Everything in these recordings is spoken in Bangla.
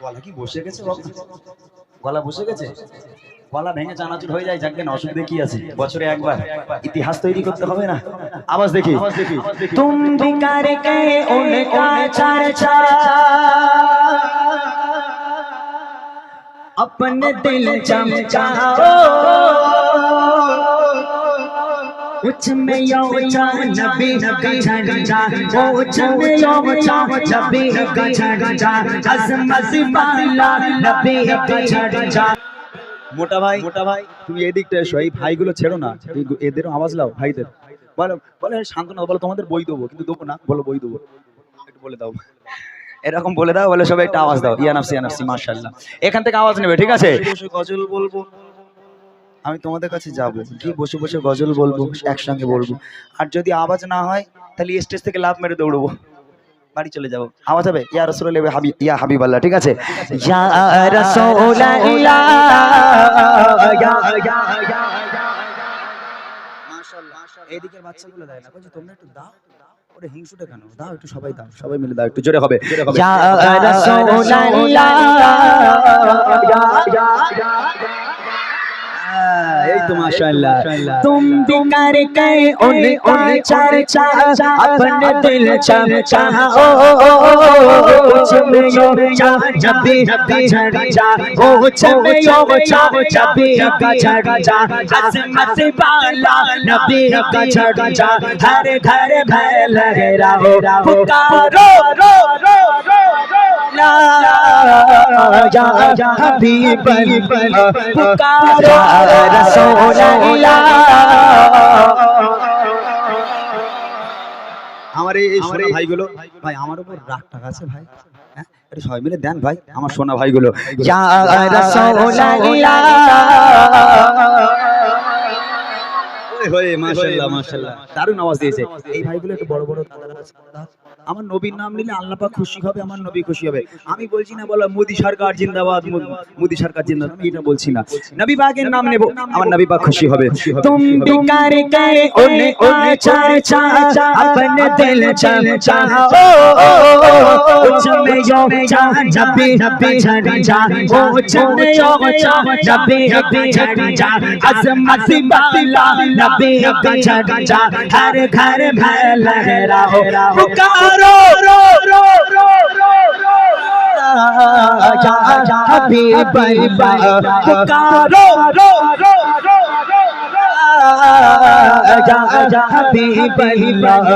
গলা কি বসে গেছে বাবা? গলা বসে গেছে গলা ভেঙে চানাচুর হয়ে যায় যাকে অসুবিধে কি আছে বছরে একবার ইতিহাস তৈরি করতে হবে না আওয়াজ দেখি तुम भी करके उनका चर्चा अपने दिल चमचाओ उच्च में यो चा नबी का झंडा उच्च में यो चा नबी का झंडा अजमत वाला नबी का झंडा মোটা ভাই মোটা ভাই তুমি এদিকটা এসো এই ভাইগুলো ছেড়ো না এই গু- এদেরও আওয়াজ লাও ভাইদের বলো বলে শান্তনা বলো তোমাদের বই দেবো কিন্তু দেবো না বলো বই দেবো একটু বলে দাও এরকম বলে দাও বলে সবাই একটা আওয়াজ দাও ইয়ানাফসি ইয়ানাফসি মাশাআল্লাহ এখান থেকে আওয়াজ নেবে ঠিক আছে বসে গজল বলবো আমি তোমাদের কাছে যাব গিয়ে বসে বসে গজল বলব একসঙ্গে বলব। আর যদি আওয়াজ না হয় তাহলে স্টেজ থেকে লাভ মেরে দৌড়বো। বাড়ি চলে যাব। আওয়াজ হবে? ইয়া রসুল ইয়া হাবিব আল্লাহ ঠিক আছে? এইদিকের বাচ্চাগুলো দেয় না। তোমরা একটু দাও। ওরে হিংসুটা কেন? দাও একটু সবাই দাও সবাই মিলে দাও একটু জোরে হবে। এই তো মাশাআল্লাহ तुम भी करके उनका चर्चा अपने दिल चमचाओ चमेयो जब भी का झंडा ओ चमेयो जब भी का झंडा अजमत वाला नबी का झंडा हर घर में लहराओ पुकारो रो रो रो ला या या हबीब अल्लाह पुकारो रसूल अल्लाह আমার এই সোনা ভাইগুলো ভাই আমার উপর রাগ টাক আছে ভাই? হ্যাঁ? একটু সবাই মিলে দেন ভাই আমার সোনা ভাইগুলো। ইয়া আমার নবীর নাম নিলে আল্লাহ খুশি হবে আমার নবী খুশি হবে আমি বলছি না বলো মোদি সরকার জিন্দাবাদ মোদি সরকার জিন্দাবাদ এটা বলছি না নবী বাগের নাম নেব আমার নবী পাক খুশি হবে তুম বিকার করে का झंडा हर घर में लहराओ पुकारो रो रो रो रो या या हबीब अल्लाह पुकारो रो रो रो या या हबीब अल्लाह।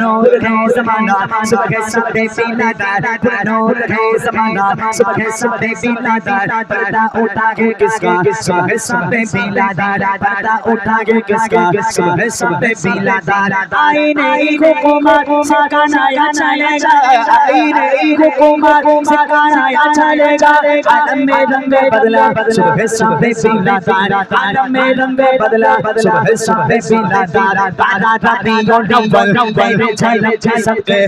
नूर है जमाना, सुबह सुबह पीला दार। नूर है जमाना, सुबह सुबह पीला दार। पर्दा उठा के किसका? सुबह सुबह पीला दार। पर्दा उठा के किसका? सुबह सुबह पीला दार। आई नहीं हुकूमत सकानाया चलेगा आई नहीं हुकूमत सकानाया चलेगा आलम में रंग बदला, सुबह सुबह पीला दार। आलम में रंग बदला सुबह सुबह पीला दार दादा दादी यो नंबर मेरे चैनल के सबके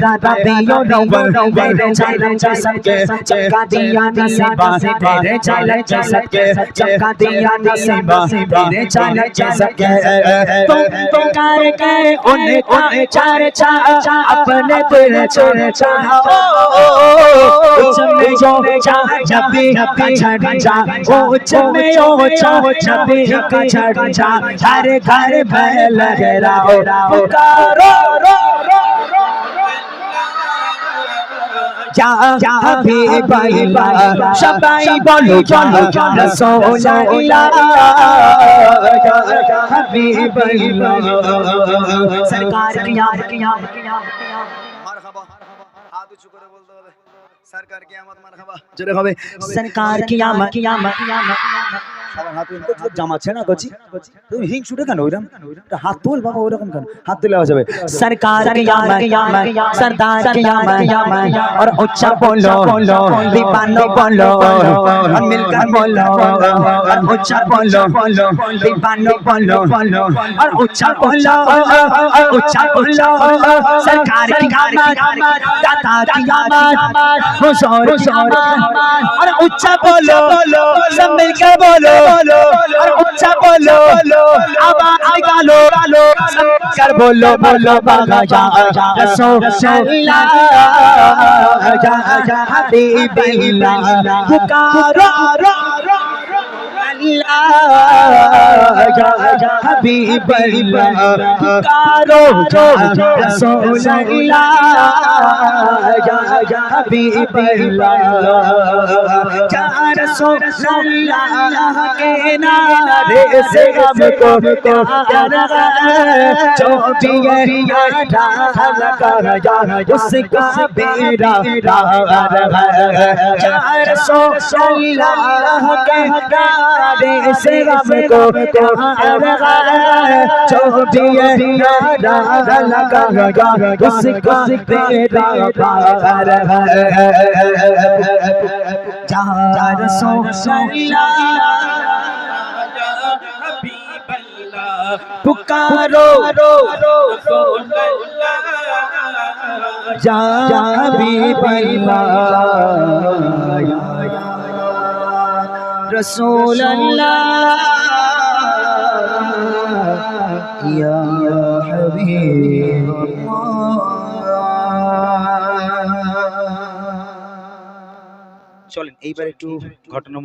दादा दादी यो नंबर मेरे चैनल के सबके चमका दिया नसीबा मेरे चैनल के सबके चमका दिया नसीबा मेरे चैनल के सबके तुम तो करके उन उन चर्चा अपने दिल चर्चा उच्च में जो जब भी का झंडा उच्च में जो जब भी का छटा हर घर भय रहा पुकारो रो रो सबाई बोलो चलो सरकार की आमद की यार सरकार की आमद। की आमद की आमद की आमद। সবার হাত উঁচু করে জামাচ্ছে না কচি তুমি হিংসুটে কেন ওইরকম একটা হাত তোল বাবা ওইরকম কেন হাত তুলে আওয়াজ হবে सरकार की याद सरदार की याद और उच्चा बोलो दीवानो बोलो और मिलकर बोलो और उच्चा बोलो दीवानो बोलो और उच्चा बोलो उच्चा बोलो सरकार की आमद दाता की आमद हुजूर की आमद और उच्चा बोलो सब मिलकर बोलो বলো আর উচ্চা বলো আবার নিকালো সরকার বলো বলো বাগা যা রাসূলুল্লাহ যা যা হাবিবিল্লাহ পুকারো اللہ حبیب اللہ پکارو رسول اللہ حبیب اللہ یا رسول اللہ کے نعرے سے ہم کو پیار ہے جو بھی ہے رہا لگا یا اس کا بیرا رہا ہے یا رسول اللہ کے نعرے के नारे से हमको प्यार है जो भी है यारा लगा या उसका बेरा रार है या रसूल पुकारो या رسول اللہ یا حبیب اللہ চলেন এইবার একটু ঘটনা